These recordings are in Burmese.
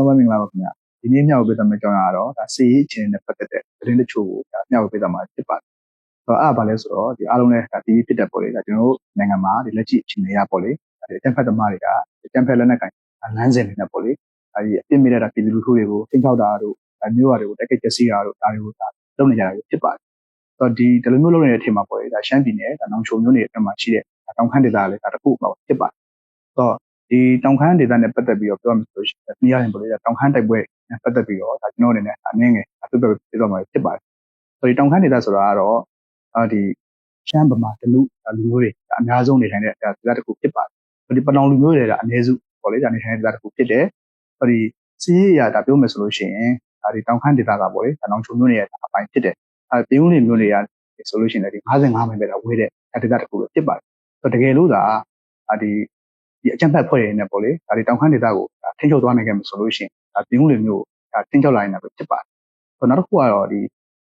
အားလုံးပဲမင်္ဂလာပါခင်ဗျာဒီနေ့မျှဝေပေးသွားမယ့်အကြောင်းအရာကတော့ဒါစီရေးအခြေအနေနဲ့ပတ်သက်တဲ့သတင်းတချို့ကိုဒါမျှဝေပေးသွားမှာဖြစ်ပါတယ်ဆိုတော့အဲ့ဒါဘာလဲဆိုတော့ဒီအားလုံးလည်းဒါဒီဖြစ်တဲ့ပေါ့လေဒါကျွန်တော်တို့နိုင်ငံမှာဒီလက်ရှိအခြေအနေရပေါ့လေဒီအတန်ဖက်သမားတွေကတန်ဖက်လက်နက်ကင်လမ်းစဉ်တွေနဲ့ပေါ့လေအဲဒီအပြစ်မိတဲ့ဒါပြည်သူလူထုတွေကိုထိန်းချောက်တာတို့ဒါမျိုးတွေကိုတက်ကြက်ကျစီတာတို့ဒါတွေကိုဒါလုပ်နေကြတာဖြစ်ပါတယ်ဆိုတော့ဒီဒီလိုမျိုးလုပ်နေတဲ့အချိန်မှာပေါ့လေဒါရှမ်းပြည်နယ်ဒါနောင်ချိုမျိုးနယ်အတွင်းမှာရှိတဲ့တောင်ခမ်းဒေသလည်းဒါတစ်ခုပေါ့ဖြစ်ပါတယ်ဆိုတော့ ဒီတောင်ခမ်းဒေသနဲ့ပတ်သက်ပြီးတော့ပြောမှဆိုရှင်ပြရရင်ပေါ့လေတောင်ခမ်းတိုက်ပွဲနဲ့ပတ်သက်ပြီးတော့ဒါကျွန်တော်အနေနဲ့အနည်းငယ်ပြပြပြတော့မှာဖြစ်ပါတယ်ဆိုဒီတောင်ခမ်းဒေသဆိုတာကတော့အာဒီရှမ်းဗမာတလူလူမျိုးတွေအများဆုံးနေထိုင်တဲ့ဒေသတစ်ခုဖြစ်ပါတယ်ဒီပနောင်လူမျိုးတွေကအနည်းစုပေါ့လေဒါနေထိုင်တဲ့ဒေသတစ်ခုဖြစ်တယ်ဟိုဒီစီးရီးယာဒါပြောမယ်ဆိုလို့ရှိရင်ဒါဒီတောင်ခမ်းဒေသကပေါ့လေတောင်ချုံမျိုးတွေရဲ့အပိုင်းဖြစ်တယ်အဲပြည်ဦးနေမျိုးတွေကဆိုလို့ရှိရင်လည်းဒီ55မိုင်ပဲဝေးတဲ့ဒေသတစ်ခုပဲဖြစ်ပါတယ်ဆိုတကယ်လို့သာဒီ ဒီအကြံဖက်ဖွဲ့ရင်းနဲ့ပေါ့လေဒါဒီတောင်ခမ်းဒေသကိုထိန်းချုပ်သွားနိုင်ခဲ့မှာဆိုလို့ရှိရင်ဒါပြည်ဦးလေမျိုးဒါထိန်းချုပ်လာရင်လည်းဖြစ်ပါတယ်ဆိုနောက်တစ်ခုကတော့ဒီ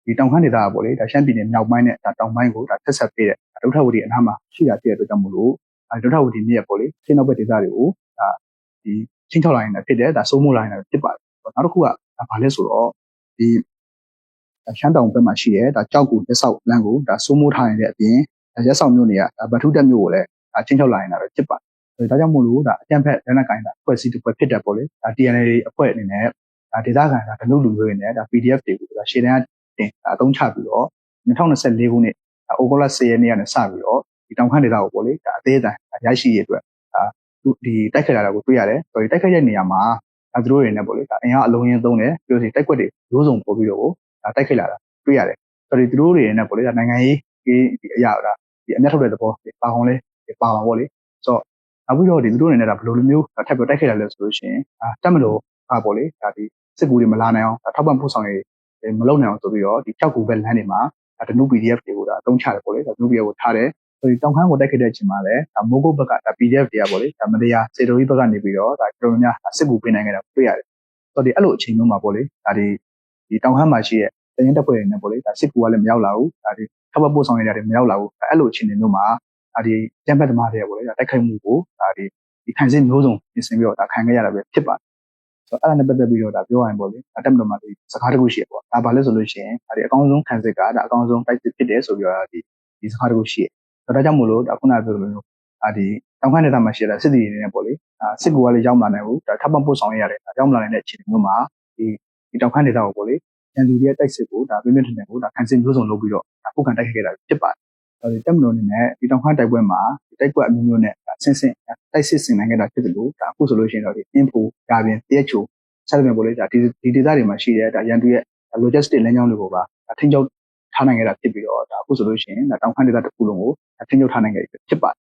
ဒီတောင်ခမ်းဒေသကပေါ့လေဒါရှမ်းပြည်နယ်မြောက်ပိုင်းနဲ့ဒါတောင်ပိုင်းကိုဒါဆက်ဆက်ပေးတဲ့ဒုထဝတီအနားမှာရှိတာဖြစ်တဲ့အတွက်ကြောင့်မို့လို့ဒုထဝတီမြစ်ပေါ့လေရှင်းနောက်ဘက်ဒေသတွေကိုဒါဒီချင်းချောက်လာရင်လည်းဖြစ်တယ်ဒါစိုးမိုးလာရင်လည်းဖြစ်ပါတယ်နောက်တစ်ခုကဘာလဲဆိုတော့ဒီရှမ်းတောင်ဘက်မှာရှိတဲ့ဒါကြောက်ကူလက်ဆောက်လမ်းကိုဒါစိုးမိုးထားနေတဲ့အပြင်ရက်ဆောင်မျိုးတွေကဗထုတက်မျိုးကိုလည်းဒါချင်းချောက်လာရင်လည်းဖြစ်ပါတယ် ဒါကြောင့်မို့လို့ဒါအကြံဖက်လက်နက်ကိုင်းတာအဖွဲ့အစည်းတစ်ဖွဲ့ဖြစ်တယ်ပေါ့လေဒါ TNL အဖွဲ့အနေနဲ့ဒါဒေသခံဒါဒနုလူမျိုးတွေနဲ့ဒါ PDF တွေကိုဒါရှေ့တန်းတင်အသုံးချပြီးတော့2024ခုနှစ်ဩဂုတ်လ10ရက်နေ့ကနေစပြီးတော့ဒီတောင်ခမ်းဒေသကိုပေါ့လေဒါအသေးအတန်ရရှိရအတွက်ဒါဒီတိုက်ခိုက်လာတာကိုတွေ့ရတယ်ဆိုတော့ဒီတိုက်ခိုက်တဲ့နေရာမှာဒါသူတို့တွေနဲ့ပေါ့လေဒါအင်အားအလုံးရင်းသုံးတယ်ပြီးတော့ဒီတိုက်ကွက်တွေရိုးစုံပို့ပြီးတော့ဒါတိုက်ခိုက်လာတာတွေ့ရတယ်ဆိုတော့ဒီသူတို့တွေနဲ့ပေါ့လေဒါနိုင်ငံရေးဒီအရာဒါဒီအမျက်ထုတ်တဲ့သဘောပါအောင်လဲပါအောင်ပေါ့လေဆိုတော့ နောက်ပြီးတော့ဒီသူတို့အနေနဲ့ဒါဘယ်လိုလိုမျိုးထပ်ပြီးတိုက်ခိုက်လာလဲဆိုလို့ရှိရင်အာတက်မလို့ဟာပေါ့လေဒါဒီစစ်ကူတွေမလာနိုင်အောင်ထောက်ပံ့ပို့ဆောင်ရေးမလုပ်နိုင်အောင်ဆိုပြီးတော့ဒီဖြောက်ကူဘက်လမ်းတွေမှာဒါနု PDF တွေကိုဒါအသုံးချတယ်ပေါ့လေဒါနု PDF ကိုထားတယ်ဆိုဒီတောင်ခမ်းကိုတိုက်ခိုက်တဲ့အချိန်မှာလည်းဒါမိုးကုတ်ဘက်ကဒါ PDF တွေကပေါ့လေဒါမတရားစေတိုကြီးဘက်ကနေပြီးတော့ဒါတော်တော်များစစ်ကူပေးနိုင်ခဲ့တာတွေ့ရတယ်ဆိုတော့ဒီအဲ့လိုအချိန်မျိုးမှာပေါ့လေဒါဒီဒီတောင်ခမ်းမှာရှိတဲ့တရင်တပ်ဖွဲ့တွေနဲ့ပေါ့လေဒါစစ်ကူကလည်းမရောက်လာဘူးဒါဒီထောက်ပံ့ပို့ဆောင်ရေးတွေမရောက်လာဘူးအဲ့လိုအခြေအနေမျိုးမှာ ဒါဒီကျန်းဖက်သမားတွေပေါ့လေဒါတိုက်ခိုက်မှုကိုဒါဒီဒီခံစစ်မျိုးစုံပြင်ဆင်ပြီးတော့ဒါခံခဲ့ရတာပဲဖြစ်ပါတယ်ဆိုတော့အဲ့ဒါနဲ့ပတ်သက်ပြီးတော့ဒါပြောရရင်ပေါ့လေအတက်မတော်မှာဒီစကားတခုရှိရပေါ့ဒါဘာလဲဆိုလို့ရှိရင်ဒါဒီအကောင်းဆုံးခံစစ်ကဒါအကောင်းဆုံးတိုက်စစ်ဖြစ်တယ်ဆိုပြီးတော့ဒီဒီစကားတခုရှိရဆိုတော့ဒါကြောင့်မို့လို့ဒါခုနကပြောလိုမျိုးဒါဒီတောင်ခမ်းဒေသမှာရှိတဲ့စစ်တီတွေနဲ့ပေါ့လေဒါစစ်ကူကလည်းရောက်လာနိုင်ဘူးဒါထပ်မပို့ဆောင်ရရတယ်ဒါရောက်လာနိုင်တဲ့အခြေအနေမျိုးမှာဒီဒီတောင်ခမ်းဒေသကိုပေါ့လေရန်သူတွေရဲ့တိုက်စစ်ကိုဒါပြင်းပြင်းထန်ထန်ကိုဒါခံစစ်မျိုးစုံလုပ်ပြီးတော့ဒါပုတ်ခံတိုက်ခိုက်ခဲ့တာဖြစ်ပါတယ်အဲဒီ တက်မလို့နေနဲ့ဒီတောင်ခမ်းတိုက်ပွဲမှာတိုက်ပွဲအမျိုးမျိုးနဲ့ဆင်းဆင်းတိုက်စစ်ဆင်နိုင်ခဲ့တာဖြစ်တယ်လို့ဒါအခုဆိုလို့ရှိရင်တော့ဒီ info ဒါပြင် PHO ဆက်လက်ပေါ်လေဒါဒီဒီဒေသတွေမှာရှိတဲ့ဒါရန်သူရဲ့ logistic လမ်းကြောင်းတွေကိုပါထိန်းချုပ်ထားနိုင်ခဲ့တာဖြစ်ပြီးတော့ဒါအခုဆိုလို့ရှိရင်ဒါတောင်ခမ်းဒေသတစ်ခုလုံးကိုထိန်းချုပ်ထားနိုင်ခဲ့ဖြစ်ပါတယ်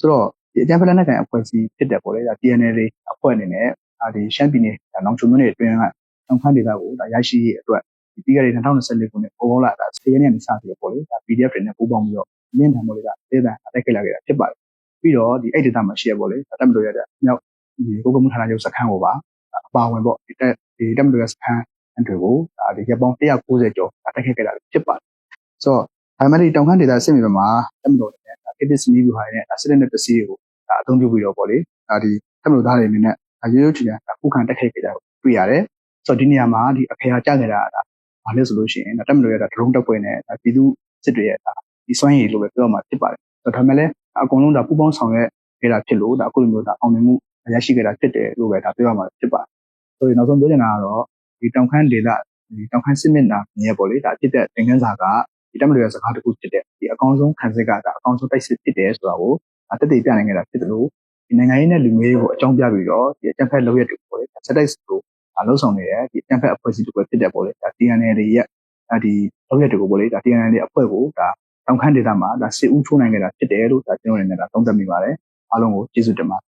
ဆိုတော့ဒီအကြံဖက်လက်နက်ကန်အဖွဲ့အစည်းဖြစ်တယ်ပေါ့လေဒါ TNL အဖွဲ့အနေနဲ့ဒါဒီရှမ်းပြည်နယ်ဒါနောင်ချုံမြို့နယ်အတွင်းကတောင်ခမ်းဒေသကိုဒါရရှိရေးအတွက် ဒီပြီးခဲ့တဲ့2024ခုနှစ်ပုံပေါင်းလာဒါ10ရက်နေ့ကနေစပြီးတော့ပေါ့လေဒါ PDF တွေနဲ့ပူးပေါင်းပြီးတော့လင်းထံပေါ့လေဒါဒေသတိုက်ခိုက်လာခဲ့တာဖြစ်ပါတယ်ပြီးတော့ဒီအဲ့ဒေသမှာရှိရပေါ့လေတက်မလို့ရတဲ့မြောက်ဒီကိုကမှုဌာနချုပ်စခန်းကိုပါအပါဝင်ပေါ့ဒီတက်ဒီတက်မလို့ရစခန်းတွေကိုဒါဒီရပ်ပေါင်း190ကျော်တိုက်ခိုက်ခဲ့တာဖြစ်ပါတယ်ဆိုတော့ဒါမှမဟုတ်တောင်ခမ်းဒေသစစ်မြေမှာတက်မလို့နဲ့ဒါ KTS မီးဗျူဟာနဲ့စစ်တဲ့ပစ္စည်းတွေကိုဒါအသုံးပြုပြီးတော့ပေါ့လေဒါဒီတက်မလို့သားတွေအနေနဲ့ရိုးရိုးချီချာခုခံတိုက်ခိုက်ခဲ့ကြတွေ့ရတယ်ဆိုတော့ဒီနေရာမှာဒီအဖေဟာကြခဲ့တာဒါ ဘာလဲဆိုလို့ရှိရင်တက်မလို့ရတာဒရုန်းတပ်ပွဲနဲ့ပြည်သူစစ်တွေရဲ့ဒါဒီစွမ်းရည်လို့ပဲပြောမှာဖြစ်ပါတယ်ဒါပေမဲ့လည်းအကုန်လုံးဒါပူပေါင်းဆောင်ရွက်ခဲ့တာဖြစ်လို့ဒါအခုလိုမျိုးဒါအောင်မြင်မှုရရှိခဲ့တာဖြစ်တယ်လို့ပဲဒါပြောရမှာဖြစ်ပါတယ်ဆိုရင်နောက်ဆုံးပြောချင်တာကတော့ဒီတောင်ခမ်းဒေသဒီတောင်ခမ်းစစ်မျက်နှာမြဲပေါ့လေဒါဖြစ်တဲ့သင်ခန်းစာကဒီတက်မလို့ရစကားတစ်ခုဖြစ်တဲ့ဒီအကောင်းဆုံးခံစစ်ကဒါအကောင်းဆုံးတိုက်စစ်ဖြစ်တယ်ဆိုတာကိုတက်တည်ပြနိုင်ခဲ့တာဖြစ်တယ်လို့ဒီနိုင်ငံရေးနဲ့လူမျိုးရေးကိုအကြောင်းပြပြီးတော့ဒီအကြံဖက်လုပ်ရက်တွေပေါ့လေစက်တိုက်ကို လှုပ်ဆောင်နေတဲ့ဒီအကြံဖက်အဖွဲ့အစည်းတွေဖြစ်တယ်ပေါ့လေဒါ TNL တွေရဲ့ဒီလုပ်ရက်တွေကိုပေါ့လေဒါ TNL တွေအဖွဲ့ကိုဒါတောင်ခမ်းဒေသမှာဒါစစ်ဦးချိုးနိုင်ခဲ့တာဖြစ်တယ်လို့ဒါကျွန်တော်အနေနဲ့ဒါသုံးသပ်မိပါတယ်အားလုံးကိုကျေးဇူးတင်ပါတယ်